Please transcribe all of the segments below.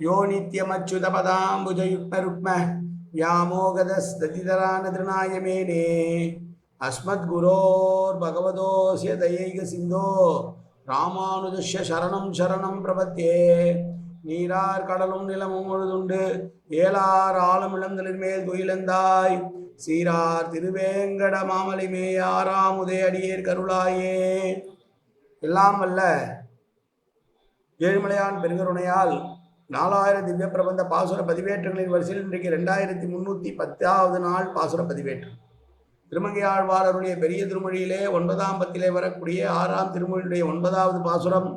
யோ நித்யமச்சுதபதாம்புஜயுக்மருக்ம வியாமோகதஸ்ததிதரானதிருநாய மேனே அஸ்மத்குரோர் பகவதோசிய தயைக சிந்தோ ராமானுஜஷ சரணம் சரணம் பிரபத்தியே நீரார் கடலும் நிலமும் முழுதுண்டு ஏலார் ஆழமிழந்தலின் மேல் துயிலந்தாய். சீரார் திருவேங்கட மாமலிமே ஆறாம் உதய உதயடியேர் கருளாயே. எல்லாம் வல்ல ஏழுமலையான் பெருங்கருணையால் நாலாயிரம் திவ்ய பிரபந்த பாசுர பதிவேற்றங்களின் வரிசையில் இன்றைக்கு ரெண்டாயிரத்தி முன்னூற்றி பத்தாவது நாள் பாசுர பதிவேற்றம். திருமங்கை ஆழ்வாரருடைய பெரிய திருமொழியிலே ஒன்பதாம் பத்திலே வரக்கூடிய ஆறாம் திருமொழியுடைய ஒன்பதாவது பாசுரம்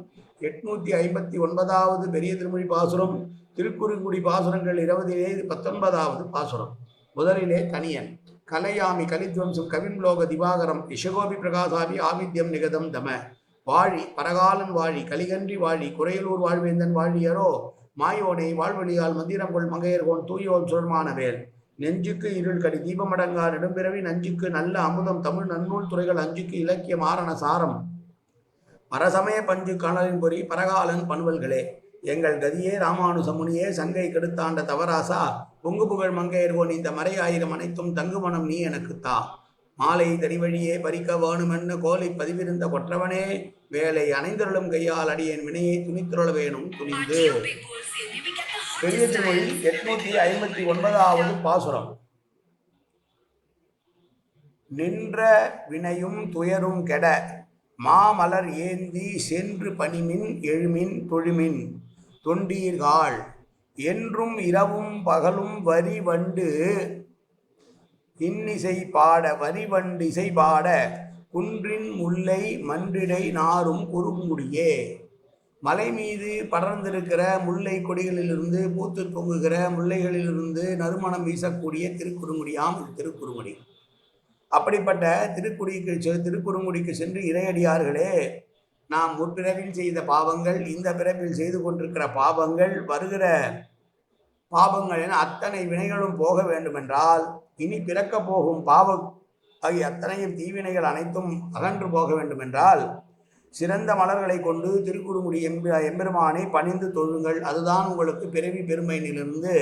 எட்நூற்றி ஐம்பத்தி ஒன்பதாவது பெரிய திருமொழி பாசுரம் திருக்குறுங்குடி பாசுரங்கள் இருபதிலே பத்தொன்பதாவது பாசுரம். முதலிலே தனியன் கலையாமி கலித்வம்சம் கவிம்லோக திவாகரம் இஷகோபி பிரகாசாபி ஆமித்யம் நிகதம் தம. வாழி பரகாலன் வாழி கலிகன்றி வாழி குறையலூர் வாழ்வேந்தன் வாழியரோ மாயோனை வாழ்வழியால் மந்திரங்கொள் மங்கையர்கோன் தூயோன் சுரமானவேல் நெஞ்சுக்கு இருள் கடி தீபமடங்கா நெடும்பிறவி நஞ்சுக்கு நல்ல அமுதம் தமிழ் நன்னூல் துறைகள் அஞ்சுக்கு இலக்கிய மாரண சாரம். பரசமய பஞ்சு கணலின் பொறி பரகாலன் பண்வல்களே எங்கள் கதியே ராமானுசமுனியே சங்கை கெடுத்தாண்ட தவராசா பொங்கு புகழ் மங்கையர்கோன் இந்த மறை ஆயிரம் அனைத்தும் தங்குமணம் நீ எனக்கு தா. மாலை தடிவழியே பறிக்க வேணுமென்னு கோலை பதிவிருந்த கொற்றவனே வேலை அணைந்தருளும் கையால் அடியேன் வினையை துணித்துருள வேணும் துணிந்து. பெரிய திருமொழி எட்நூத்தி ஐம்பத்தி ஒன்பதாவது பாசுரம். நின்ற வினையும் துயரும் கெட மாமலர் ஏந்தி சென்று பணிமின் எழுமின் தொழுமின் தொண்டீர்கால் என்றும் இரவும் பகலும் வரி வண்டு இன்னிசை பாட வரி வண்டு இசை பாட குன்றின் முல்லை மன்றிடை நாரும் குறுங்குடியே மலை மீது படர்ந்திருக்கிற முல்லை கொடிகளிலிருந்து பூத்து பொங்குகிற முல்லைகளிலிருந்து நறுமணம் வீசக்கூடிய திருக்குறுங்குடியாம் இது திருக்குறுங்குடி. அப்படிப்பட்ட திருக்குடிக்கு செ- திருக்குறுங்குடிக்கு சென்று இறையடியார்களே நாம் முற்பிறவில் செய்த பாவங்கள் இந்த பிறப்பில் செய்து கொண்டிருக்கிற பாவங்கள் வருகிற பாவங்கள் என அத்தனை வினைகளும் போக வேண்டுமென்றால் இனி பிறக்க போகும் பாவம் ஆகிய அத்தனையும் தீவினைகள் அனைத்தும் அகன்று போக வேண்டுமென்றால் சிறந்த மலர்களை கொண்டு திருக்குறுமுடி எம்ப எம்பெருமானை பணிந்து தொழுங்கள். அதுதான் உங்களுக்கு பிறவி பெருமையிலிருந்து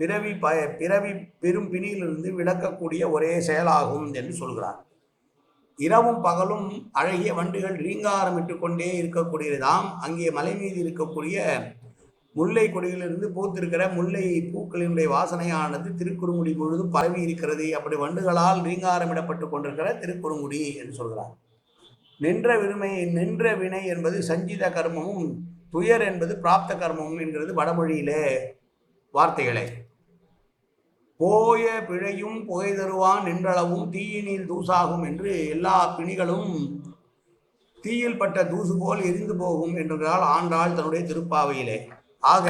பிறவி ப பிறவி பெரும் பிணியிலிருந்து விளக்கக்கூடிய ஒரே செயலாகும் என்று சொல்கிறார். இரவும் பகலும் அழகிய வண்டுகள் ரீங்காரமிட்டு கொண்டே இருக்கக்கூடியதாம் அங்கே மலை மீது இருக்கக்கூடிய முல்லை கொடியிலிருந்து பூத்திருக்கிற முல்லை பூக்களினுடைய வாசனையானது திருக்குறுங்குடி முழுதும் பரவி இருக்கிறது. அப்படி வண்டுகளால் ரீங்காரமிடப்பட்டு கொண்டிருக்கிற திருக்குறுங்குடி என்று சொல்கிறார். நின்ற விருமை நின்ற வினை என்பது சஞ்சித கர்மமும் துயர் என்பது பிராப்த கர்மமும் என்கிறது வடமொழியிலே வார்த்தைகளே. போய பிழையும் புகை தருவான் நின்றளவும் தீயினில் தூசாகும் என்று எல்லா பிணிகளும் தீயில் பட்ட தூசு போல் எரிந்து போகும் என்றால் ஆண்டாள் தன்னுடைய திருப்பாவையிலே. ஆக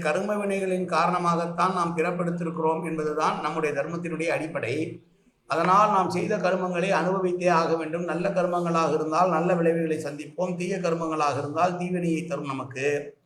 கரும வினைகளின் காரணமாகத்தான் நாம் பிறப்பெடுத்திருக்கிறோம் என்பதுதான் நம்முடைய தர்மத்தினுடைய அடிப்படை. அதனால் நாம் செய்த கர்மங்களை அனுபவித்தே ஆக வேண்டும். நல்ல கர்மங்களாக இருந்தால் நல்ல விளைவுகளை சந்திப்போம். தீய கர்மங்களாக இருந்தால் தீவினையை தரும் நமக்கு.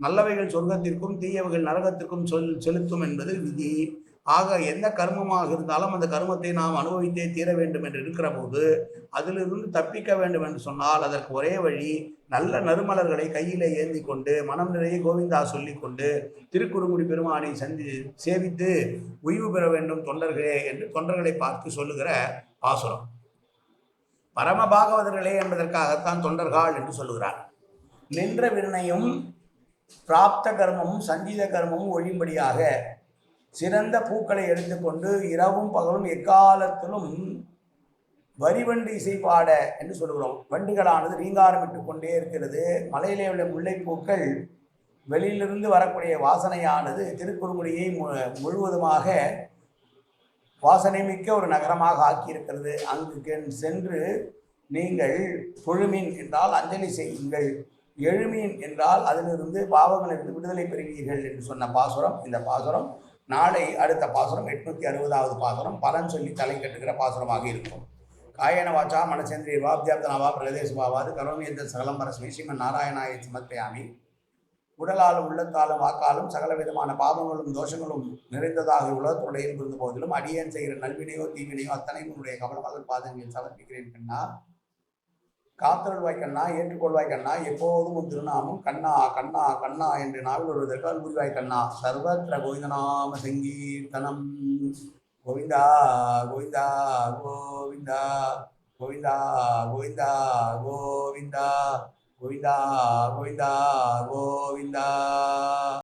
நல்லவைகள் சொர்க்கத்திற்கும் தீயவைகள் நரகத்திற்கும் சொல் செலுத்தும் என்பது விதி. ஆக எந்த கர்மமாக இருந்தாலும் அந்த கர்மத்தை நாம் அனுபவித்தே தீர வேண்டும் என்று இருக்கிற போது அதிலிருந்து தப்பிக்க வேண்டும் என்று சொன்னால் அதற்கு ஒரே வழி நல்ல நறுமலர்களை கையில ஏந்தி கொண்டு மனம் நிறைய கோவிந்தா சொல்லிக்கொண்டு திருக்குறுங்குடி பெருமானை சந்தி சேவித்து உய்வு பெற வேண்டும் தொண்டர்களே என்று தொண்டர்களை பார்த்து சொல்லுகிற பாசுரம். பரம பாகவதர்களே என்பதற்காகத்தான் தொண்டர்கள் என்று சொல்லுகிறார். நின்ற வினையும் பிராப்த கர்மமும் சஞ்சீத கர்மமும் ஒழியும்படியாக சிறந்த பூக்களை எடுத்துக்கொண்டு இரவும் பகலும் எக்காலத்திலும் வரிவண்டு இசை பாட என்று சொல்லுகிறோம். வண்டுகளானது ரீங்காரமிட்டு கொண்டே இருக்கிறது. மலையிலே உள்ள முல்லைப்பூக்கள் வெளியிலிருந்து வரக்கூடிய வாசனையானது திருக்குறுங்குடியை மு- முழுவதுமாக வாசனை மிக்க ஒரு நகரமாக ஆக்கியிருக்கிறது. அங்கு சென்று நீங்கள் தொழுமின் என்றால் அஞ்சலி செய்யுங்கள். எழுமீன் என்றால் அதிலிருந்து பாவங்களிலிருந்து விடுதலை பெறுவீர்கள் என்று சொன்ன பாசுரம். இந்த பாசுரம் நாளை அடுத்த பாசுரம் எட்நூத்தி அறுபதாவது பாசுரம் பலன் சொல்லி தலை கட்டுகிற பாசுரமாக இருக்கும். காயன வாச்சா மனசேந்திரிய வாப்தியாப்தனாவா பிரதேசபாவாது கரோமி என்ற சகலம் பரஸ்மை ஸ்ரீமன் நாராயணாய சமர்ப்பயாமி. உடலாலும் உள்ளத்தாலும் வாக்காலும் சகல விதமான பாவங்களும் தோஷங்களும் நிறைந்ததாக உலகத்துடைய இருந்த போதிலும் அடியேன் செய்கிற நல்வினையோ தீவினையோ அத்தனை உன்னுடைய கமலமலர் பாதங்களில் சமர்ப்பிக்கிறேன் கண்ணா காத்தருள்வாய் கண்ணா ஏற்றுக்கொள்வாய் கண்ணா எப்போதும் உன் திருநாமம் கண்ணா கண்ணா கண்ணா என்று நாவில் வருவதற்கால் அன்புரிவாய் கண்ணா சர்வத்திர கோவிந்தநாம சங்கீர்த்தனம். கோவிந்தா கோவிந்தா கோவிந்தா கோவிந்தா கோவிந்தா கோவிந்தா கோவிந்தா கோவிந்தா கோவிந்தா.